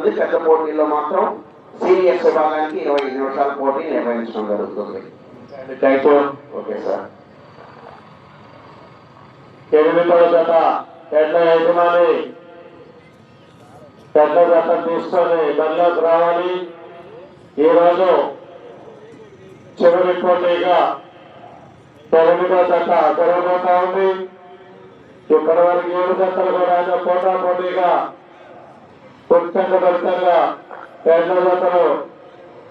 ఉంటుంది పెద్ద పోటీల్లో మాత్రం సీనియర్స్ విభాగానికి ఇరవై ఐదు నిమిషాల పోటీ నిర్వహించడం జరుగుతుంది. Okay sir. ఎనిమిదవ జత ఎడ్ల యజమాని. పెద్ద జత తీసుకొని బరిలోకి రావాలి. ఈరోజు చివరి పోటీగా తొమ్మిదో జత జరగబోతా ఉంది. ఇప్పటి వరకు ఏడు జతలు కూడా పోటా పోటీగా ఉత్కంఠభరితంగా ఎడ్ల జతలు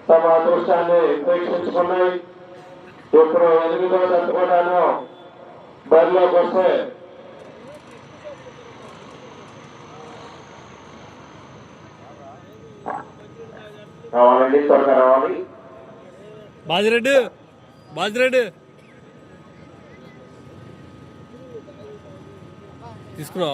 తమ అదృష్టాన్ని పరీక్షించుకున్నాయి ఇప్పుడు ఎనిమిదో జత కూడాను బరిలోకి వస్తే రావాలండి త్వరగా రావాలి. బాజిరెడ్డి బాజిరెడ్డి. తీసుకురా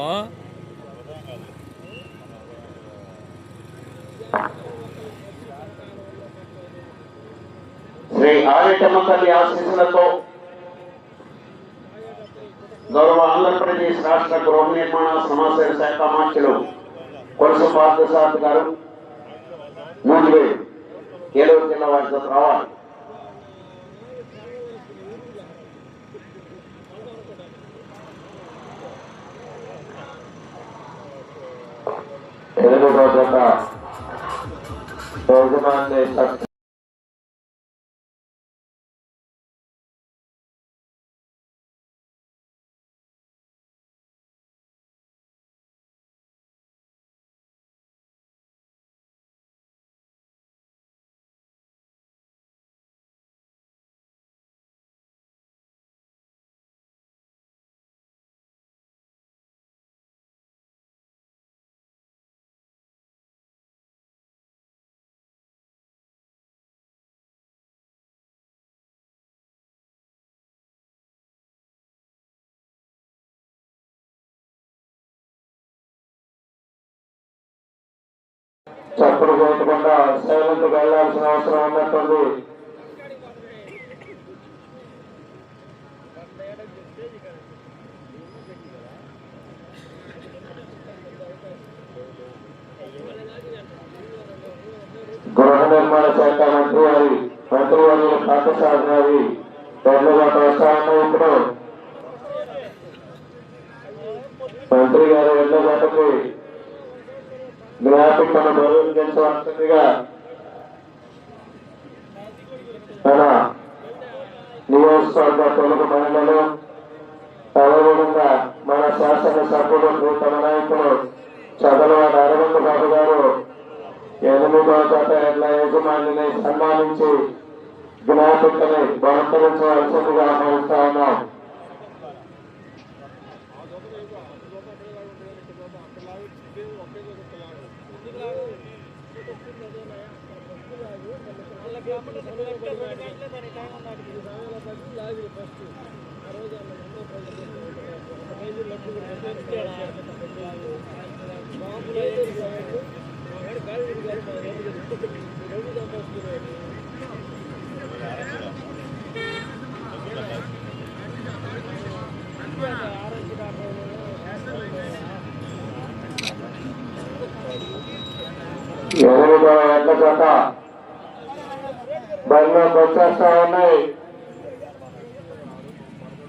శ్రీ ఆదిత్యమ్మ తల్లి ఆశీస్సులతో గౌరవ ఆంధ్రప్రదేశ్ రాష్ట్ర గృహ నిర్మాణ సమాచార శాఖ మార్చులు కొలసు పార్థసాద్ గారు ముందు ఏలూరు జిల్లా వారితో రావాలి. ఎనిమిదో జత యజమాని చప్పుడు చేయకుండా సైలెంట్ వెళ్ళాల్సిన అవసరం ఉన్నట్టుంది గృహ నిర్మాణ శాఖ మంత్రి వారి మంత్రి వారి పాఠశాల గారి తొమ్మిది వస్తా ఉన్నాయి ఇప్పుడు మంత్రి గారు వెళ్ళే గంటకి జ్ఞాపికను బరువుగా తన నియోజకవర్గ తెలుగు మహిళలు అదేవిధంగా మన శాసన నూతన తమ నాయకులు చదలవాడ అరవింద్ బాబు గారు ఎనిమిదవ జత ఎడ్ల యజమానిని సన్మానించి జ్ఞాపికని బహుకరించవలసిందిగా ఆహ్వానిస్తా ఉన్నాం. ఎనిమిదవ ఎడ్ల జత బరిలోకి వచ్చేస్తా ఉన్నాయి.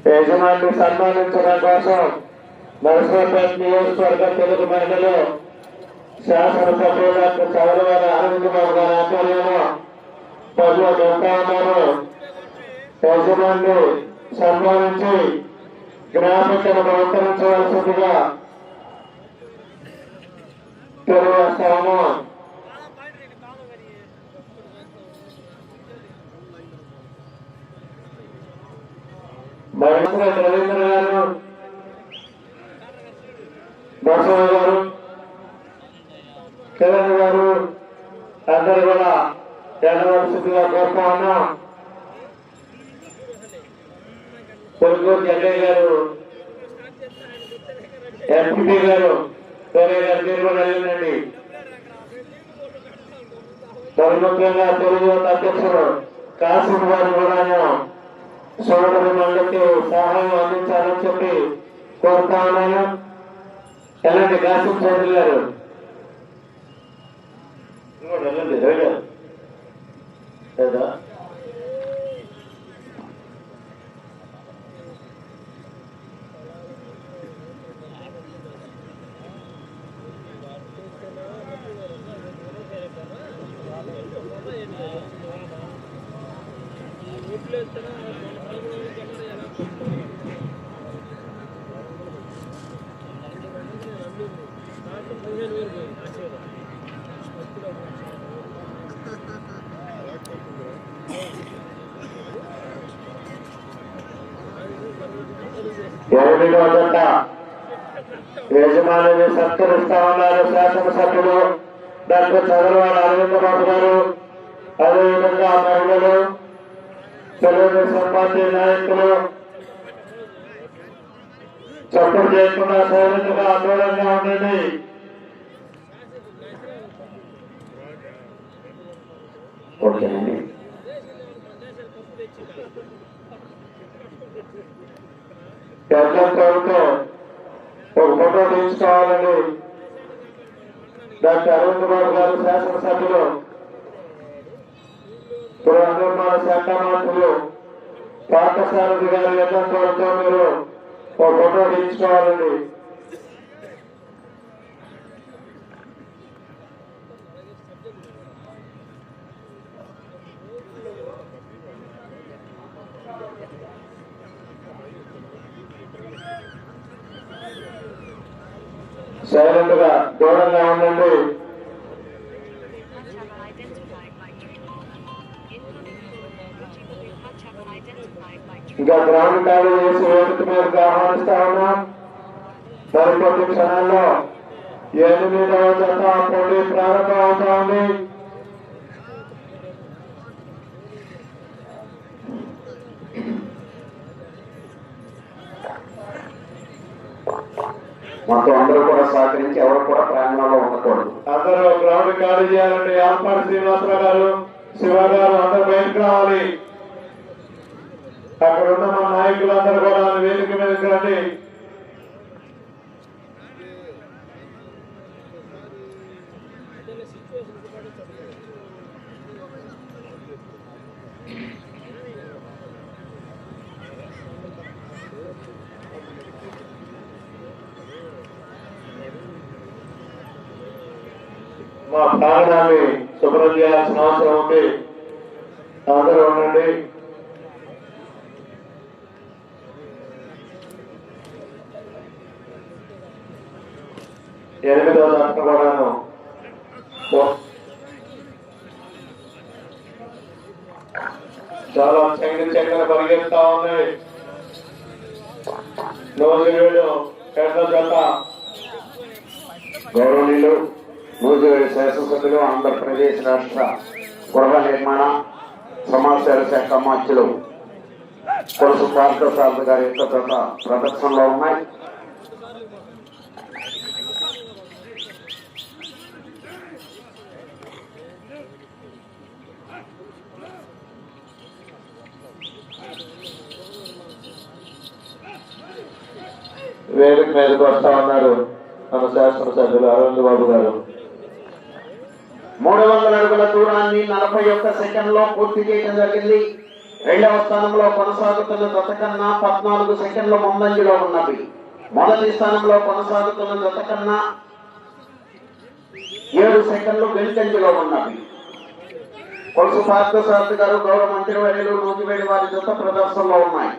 యజమాని సన్మానించడం కోసం నరసింహపేట నియోజకవర్గ తెలుగు మహిళలు శాసనసభ్యులు డాక్టర్ ఆనందబాబు గారి ఆధ్వర్యంలో పనులు వెళ్తా ఉన్నారు. యజమాని సన్మానించి జ్ఞాపికను బహుకరించవలసిందిగా తెలియజేస్తా ఉన్నాం. మహేంద్ర రవీంద్ర గారు. బసవ గారు. కిరణ్ గారు. అందరు కూడా వెళ్ళవలసిందిగా కోరుతా ఉన్నాం తెలుగు జగ్గయ్య గారు. ఎంపీ గారు. సరే గారు మీరు వెళ్ళండి ముఖ్యంగా తెలుగు అధ్యక్షుడు. కాసిం గారు కూడా సోదరు మండలికి సహాయం అందించాలని చెప్పి కోరుతా ఉన్నాను ఎలాంటి కాసిం చౌదరి గారు వెళ్ళండి రైట్ లేదా? ఎనిమిదో జంట యజమానిని సత్కరిస్తా శాసనసభ్యులు డాక్టర్ చంద్రబాబు అరవింద్ బాబు గారు. అదేవిధంగా మహిళలు తెలుగుదేశం పార్టీ నాయకులు చప్పుడు చేయకుండా సైలెంట్గా ఆందోళనగా ఉండండి ఓకేనండి కేంద్రం ఒక ఫోటో తీసుకోవాలని డాక్టర్ అరుణ్ కుమార్ గారు శాసనసభ్యులు పునర్నిర్మాణ శాఖ మంత్రులు పాఠశారథి గారి యజ్ఞంతో మీరు ఒక ఫోటో తీసుకోవాలండి. ఇంకా గ్రౌండ్ ఖాళీ చేసి వేదిక మీదకి ఆహ్వానిస్తా ఉన్నాం. మరికొద్ది క్షణాల్లో ఎనిమిదవ జత పోటీ ప్రారంభం అవుతోంది ఉంది మొత్తం అందరూ కూడా సహకరించి ఎవరు కూడా ప్రాంగణంలో ఉండకూడదు. అందరూ గ్రౌండ్ ఖాళీ చేయాలండి ఆల్పాటి శ్రీనివాసరావు గారు శివ గారు అందరూ బయటకు రావాలి. అక్కడ ఉన్న మన నాయకులందరూ కూడా వేదిక మీదకి రండి. మా ప్రాంగణాన్ని శుభ్రం చేయాల్సిన అవసరం ఉంది. అందరూ ఉండండి. ఎనిమిదో దాంట్లో కూడాను. చాలా చక్కని చక్కని పరిగెత్తా ఉన్నాయి నోజువేడు పెద్ద జత. గౌరవనీయులు నూజివేడు శాసనసభ్యులు ఆంధ్రప్రదేశ్ రాష్ట్ర గృహ నిర్మాణ సమాచార శాఖ మంత్రులు కొలుసు పార్థసారథి గారి యొక్క జత ప్రదర్శనలో ఉన్నాయి వేదిక మీదకి వస్తా ఉన్నారు. మన శాసనసభ్యులు అరవింద్ బాబు గారు. మూడు వందల అడుగుల దూరాన్ని నలభై ఒక్క సెకండ్లో పూర్తి చేయడం జరిగింది. రెండవ స్థానంలో కొనసాగుతున్న జత కన్నా పద్నాలుగు సెకండ్ల ముందంజలో ఉన్నవి. మొదటి స్థానంలో కొనసాగుతున్న జత కన్నా ఏడు సెకండ్లు వెనుకంజలో ఉన్నవి. కొలుసు పార్థసారథి గారు గౌరవ మంత్రి వర్యులు వారి జత ప్రదర్శనలో ఉన్నాయి.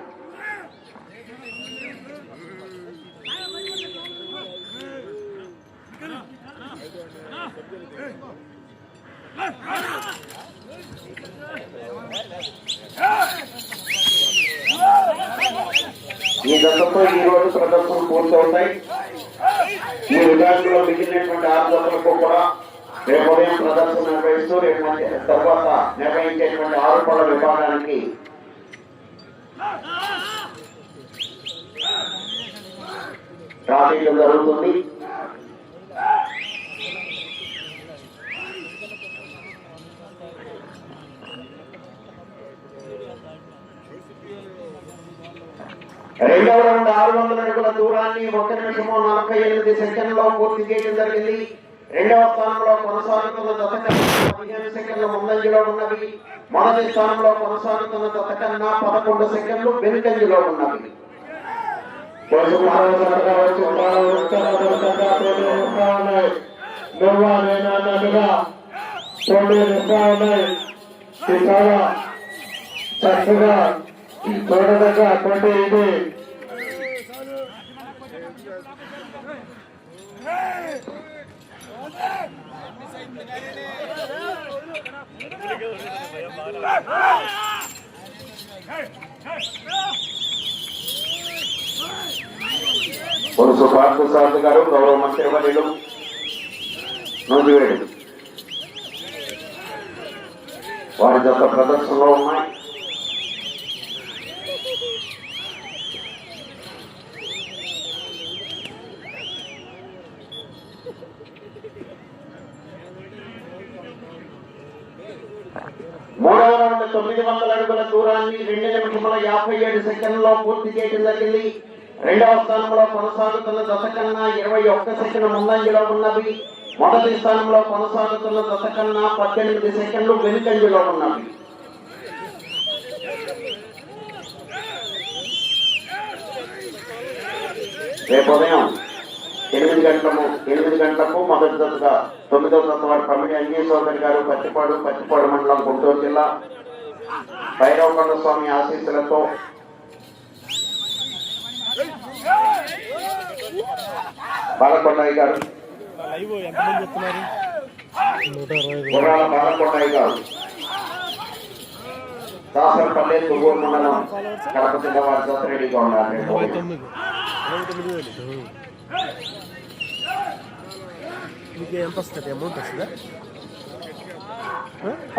ఈ దశతో ఈ రోజు ప్రదర్శనలు పూర్తవుతాయి ఈ విభాగంలో మిగిలినటువంటి ఆరు కూడా రేపు ఉదయం ప్రదర్శన నిర్వహిస్తూ రేపు తర్వాత నిర్వహించేటువంటి ఆరు పళ్ళ విభాగానికి ట్రాఫిక్ జరుగుతుంది. రెండవ రౌండ్ ఆరు వందల అడుగుల దూరాన్ని ఒక నిమిషము నలభై ఎనిమిది సెకండ్లో పూర్తి చేయడం జరిగింది రెండవ స్థానంలో కొనసాగుతున్న జత పదిహేను సెకండ్ల ముందంజలో ఉన్నవి మొదటి స్థానంలో కొనసాగుతున్న జత కన్నా పదకొండు సెకండ్లు వెనుకంజలో ఉన్నవి చక్కగా చూడదగ్గ పోటీ ఇది పురుషు పార్థసారథి గారు గౌరవ మంత్రివర్యులు నూజివేడు వారి జత ప్రదర్శనలో ఉన్నాయి మూడవ రౌండ్ తొమ్మిది వందల అడుగుల దూరాన్ని రెండు నిమిషముల యాభై ఏడు సెకండ్లో పూర్తి చేయడం జరిగింది. రెండవ స్థానంలో కొనసాగుతున్న దశ కన్నా ఇరవై ఒక్క సెకండ్ ముందంజలో ఉన్నవి. మొదటి స్థానంలో కొనసాగుతున్న దశ కన్నా పద్దెనిమిది సెకండ్లు వెనుకంజలో ఉన్నవి. రేపు ఉదయం ఎనిమిది గంటలకు ఎనిమిది గంటలకు మొదటి దశగా తొమ్మిదవ దశ వారి పమిడి అంజీ సోదరి గారు పచ్చిపాడు పచ్చిపాడు మండలం గుంటూరు జిల్లా. భైరవకొండ స్వామి ఆశీస్సులతో బాలకొండయ్య గారు. లైవ్ గుర్రాల బాలకొండయ్య గారు. దాసరపల్లి తుగూరు మండలం కడప జిల్లా వారి దశ రెడీగా ఉన్నారు. మీకు ఎంత వస్తుంది? అమౌంట్ వస్తుందా?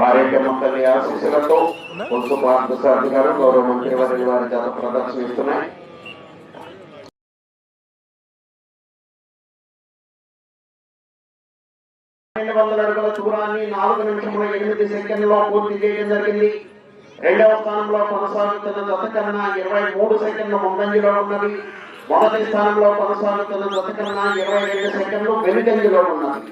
ఆరోగ్య తల్లి ఆశీస్సులతో పొద్దు పార్థసారథి గారు గౌరవ మంత్రి వారి వారి చేత ప్రదర్శనిస్తున్నాయి రెండు వందల అడుగుల దూరాన్ని నాలుగు నిమిషముల ఎనిమిది సెకండ్లో పూర్తి చేయడం జరిగింది. రెండవ స్థానంలో కొనసాగుతున్న జత కన్నా ఇరవై మూడు సెకండ్ల ముందంజలో ఉన్నవి మొదటి స్థానంలో కొనసాగుతున్న జత కన్నా ఇరవై రెండు సెకండ్లు వెనుకంజలో ఉన్నవి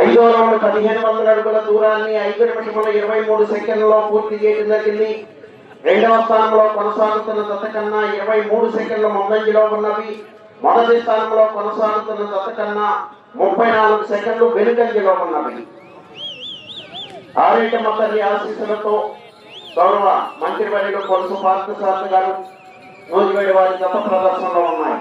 ఐదో రౌండ్ పదిహేను వందల అడుగుల దూరాన్ని ఐదు నిమిషముల ఇరవై మూడు సెకండ్లలో పూర్తి చేయడం జరిగింది. రెండవ స్థానంలో కొనసాగుతున్న దశ కన్నా ఇరవై మూడు సెకండ్ల ముందంజలో ఉన్నవి. మొదటి స్థానంలో కొనసాగుతున్న దశ కన్నా ముప్పై నాలుగు సెకండ్లు వెనుకంజలో ఉన్నవి. ఆరోగ్య తల్లి ఆశీస్సులతో గౌరవ మంత్రివర్యులు కొలుసు పార్థసారథి గారు నూజివేడి వారి గత ప్రదర్శనలో ఉన్నాయి.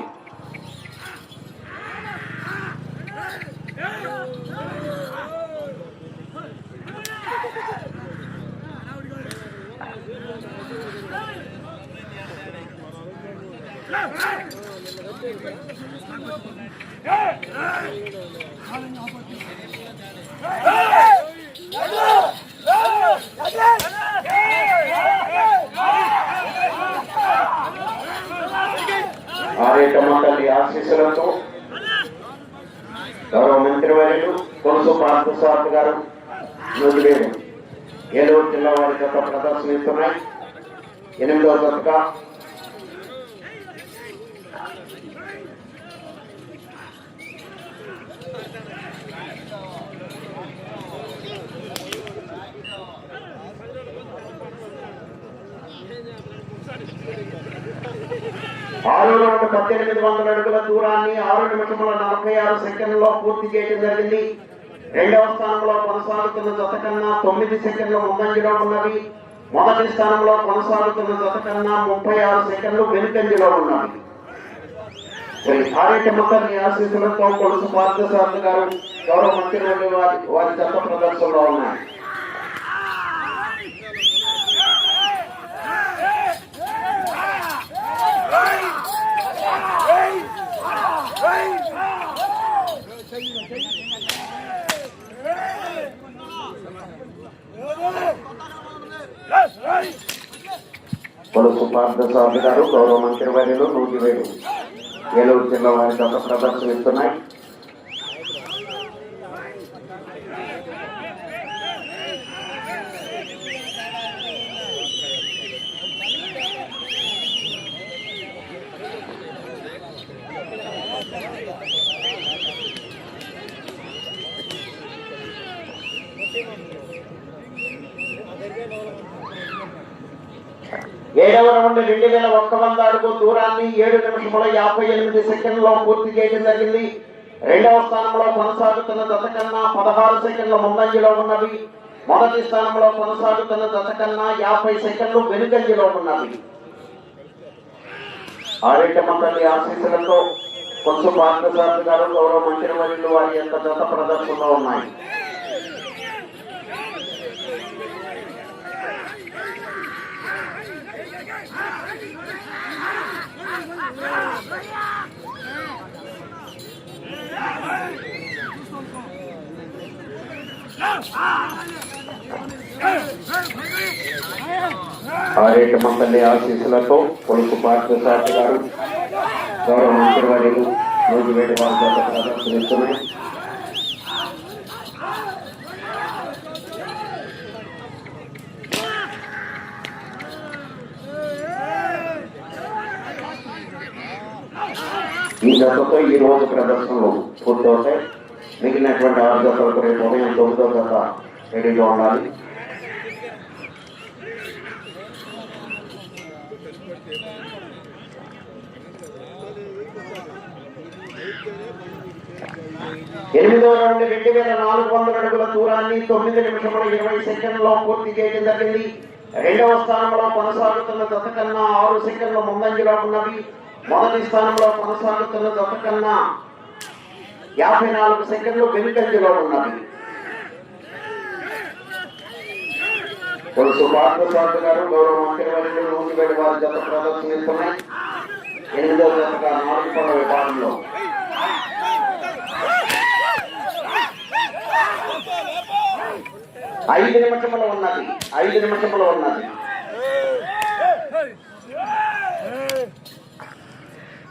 ఆరోగ్య మండలి ఆశీస్సులతో గౌరవ మంత్రివర్యులు కొలుసు పార్థసారథి గారు ఏలూరు జిల్లా వారి గత ప్రదర్శనిస్తున్నాయి ఎనిమిదవ దశగా ఆరు రౌండ్ పద్దెనిమిది వందల అడుగుల దూరాన్ని ఆరు నిమిషముల నలభై ఆరు సెకండ్లో పూర్తి చేయడం జరిగింది. రెండవ స్థానంలో కొనసాగుతున్న జత కన్నా తొమ్మిది సెకండ్ల ముందంజలో ఉన్నవి. మొదటి స్థానంలో కొనసాగుతున్న జత కన్నా ముప్పై ఆరు సెకండ్లు వెనుకంజలో ఉన్నవి. శ్రీ ఆశీస్సులతో కొలుసు పార్థసారథి గారు గౌరవ మంత్రి వారి వారి జత ప్రదర్శనలో ఉన్నాయి. కొలుసు పార్థసారథి గారు గౌరవ మంత్రి వారిలో నూటి వేలు. ఏలూరు జిల్లా వారి జత ప్రదర్శనిస్తున్నాయి ఏడవ రౌండ్ రెండు వేల ఒక్క వంద అడుగు దూరాన్ని ఏడు నిమిషముల యాభై ఎనిమిది సెకండ్లో పూర్తి చేయడం జరిగింది. రెండవ స్థానంలో కొనసాగుతున్న దశ కన్నా పదహారు సెకండ్ల ముందంజలో ఉన్నవి. మొదటి స్థానంలో కొనసాగుతున్న దశ కన్నా యాభై సెకండ్లు వెనుకంజలో ఉన్నవి. ఆరోగ్యమ్మ మండలి ఆశీస్సులతో కొంచెం పార్థసారథి గారు గౌరవ మంత్రి వర్యులు వారి యొక్క జత ప్రదర్శనలో ఉన్నాయి. ఆరేట మండలి ఆశీస్సులతో కొలుసు పార్థసారథి గారు గౌరవ మంత్రి వర్యులు రోజు వేడి వారి జత ఈ జతతో ఈ రోజు ప్రదర్శనలు పూర్తవుతాయి. మిగిలినటువంటి ఆరు జతలకు రేపు ఉదయం తొమ్మిదో జత రెడీగా ఉండాలి. ఎనిమిదో రౌండ్ రెండు వేల నాలుగు వందల అడుగుల దూరాన్ని తొమ్మిది నిమిషముల ఇరవై సెకండ్లో పూర్తి చేయడం జరిగింది. రెండవ స్థానంలో కొనసాగుతున్న జత కన్నా ఆరు సెకండ్ల ముందంజలో ఉన్నవి. మొదటి స్థానంలో కొనసాగుతున్న జత కన్నా యాభై నాలుగు సెకండ్లు వెనుకంజలో ఉన్నది కొలుసు పార్థసారథి గారు గౌరవ మంత్రి వర్యులు వారి జత ప్రదర్శనిస్తున్నాయి జతగా నాలుగు విభాగంలో ఐదు నిమిషములు ఉన్నది. ఐదు నిమిషములు ఉన్నది.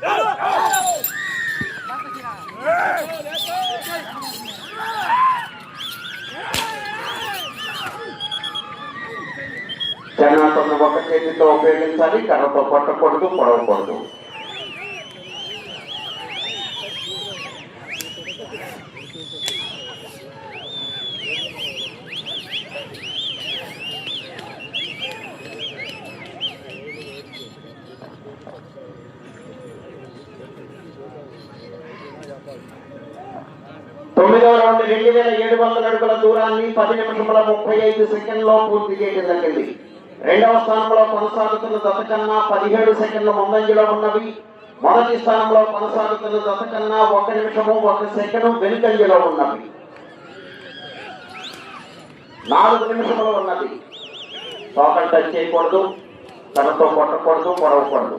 Oh ఒక చేతితో ఉపయోగించాలి కర్రతో పట్టకూడదు పొడవకూడదు. తొమ్మిదవ రౌండ్ రెండు వేల ఏడు వందల అడుగుల దూరాన్ని పది నిమిషముల ముప్పై ఐదు సెకండ్లో పూర్తి చేయడం జరిగింది. రెండవ స్థానంలో కొనసాగుతున్న దశ కన్నా పదిహేడు సెకండ్ల ముందంజలో ఉన్నవి. మొదటి స్థానంలో కొనసాగుతున్న దశ కన్నా ఒక నిమిషము ఒక సెకండ్ వెనుకంజలో ఉన్నవి. నాలుగు నిమిషములు ఉన్నది. టోకన్ టచ్ చేయకూడదు తనతో కొట్టకూడదు పొడవకూడదు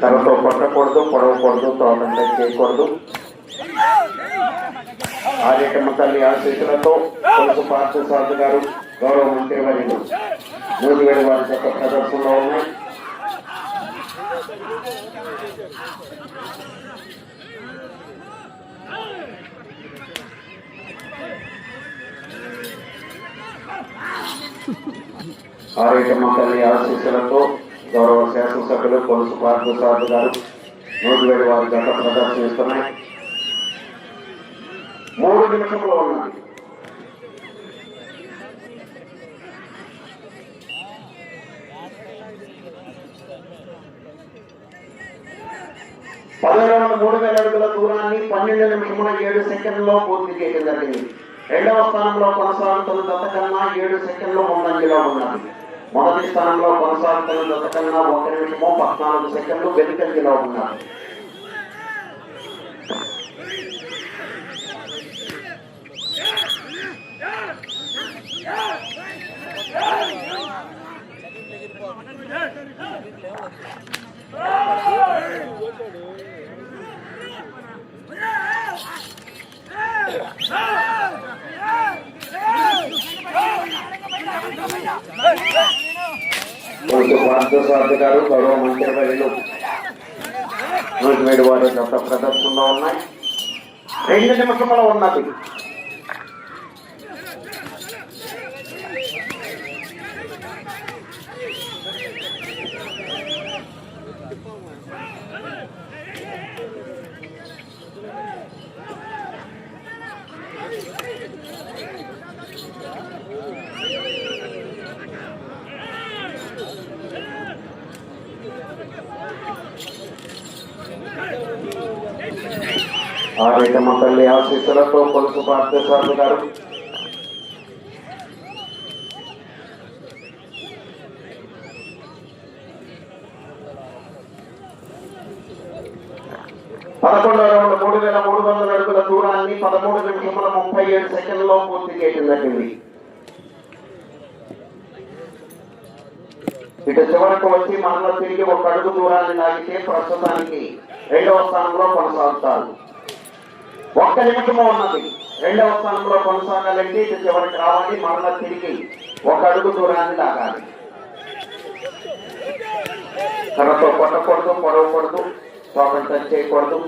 తనతో కొట్టకూడదు పొడవకూడదు టోకన్ చేయకూడదు. ఆర్యకమ్మ తల్లి ఆశీస్సులతో కొడుకు పార్థసారథి గారు గౌరవ మంత్రి వర్యులు మూడు వేల వారి యొక్క ప్రదర్శనలో ఉన్నాయి. ఆరోగ్యమ్మ తల్లి ఆశీస్సులతో గౌరవ శాసనసభ్యులు కొలుసు పార్థసారథి గారు నూజివేడి వారి గత ప్రదర్శిస్తున్నాయి మూడు నిమిషంలో ఉన్నాయి. పదిహేను మూడు వేల అడుగుల దూరాన్ని పన్నెండు నిమిషముల ఏడు సెకండ్లో పూర్తి చేయడం జరిగింది. రెండవ స్థానంలో కొనసాగుతున్న దత్తకన్నా ఏడు సెకండ్లు ముందంజలో ఉన్నది. మొదటి స్థానంలో కొనసాగుతున్న దత్త ఒక నిమిషము పద్నాలుగు సెకండ్లు వెనుకంజలో ఉన్నారు Yeah! పార్థసారథి గారు గౌరవ మంత్రి వర్యులు నూజివేడి వారి యొక్క ప్రదర్శనలో ఉన్నాయి. రెండు నిమిషముల ఉన్నది. ఆరైతమ్మ తల్లి ఆశీస్సులతో కొలుసు పార్థసారథి గారు. పదకొండవ రౌండ్ మూడు వేల మూడు వందల అడుగుల దూరాన్ని పదమూడు నిమిషముల ముప్పై ఏడు సెకండ్లో పూర్తి చేయడం జరిగింది. ఇటు చివరకు వచ్చి మనలో తిరిగి ఒక అడుగు దూరాన్ని లాగితే ప్రస్తుతానికి రెండవ స్థానంలో కొనసాగుతారు. ఒక్క నిమిషము ఉన్నది రెండవ స్థానంలో కొనసాగాలంటే ఇటు చివరికి రావాలి మరలా తిరిగి ఒక అడుగు దూరాన్ని లాగాలి తనతో కొట్టకూడదు పొడవకూడదు తోకలు టచ్ చేయకూడదు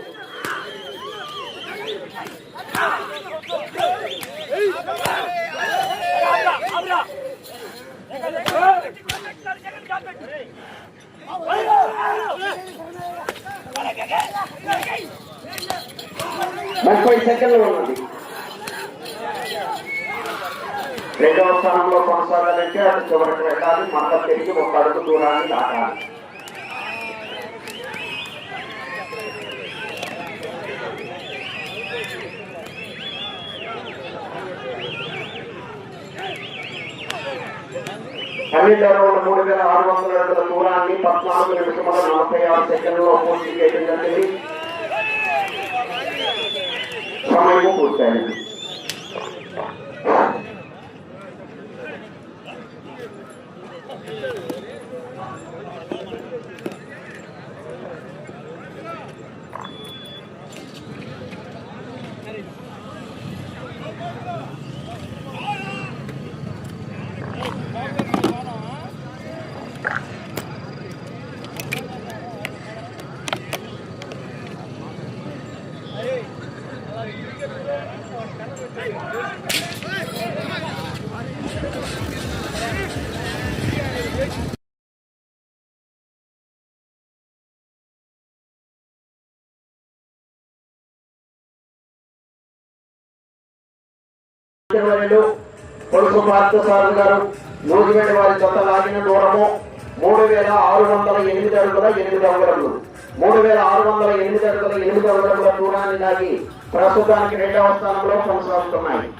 ముప్పై సెకండ్లు ఉన్నది. రెండవ స్థానంలో కొనసాగాలంటే అది చివరికి వెళ్ళాలి మరలా తిరిగి ఒక అడుగు దూరాన్ని దాటాలి. పన్నెండు రౌండ్ మూడు వేల ఆరు వందల అడుగుల దూరాన్ని పద్నాలుగు నిమిషముల నలభై ఆరు సెకండ్లో పూర్తి చేయడం జరిగింది. Vamos aí, com você, మంత్రివర్యులు కొడుకు పార్థసారథి గారు నూజివేడి వారి జత లాగిన దూరము మూడు వేల ఆరు వందల ఎనిమిది అడుగుల ఎనిమిది అంగుళములు. మూడు వేల ఆరు వందల ఎనిమిది అడుగుల ఎనిమిది అంగుళముల దూరాన్ని లాగి ప్రస్తుతానికి రెండవ స్థానంలో కొనసాగుతున్నాయి.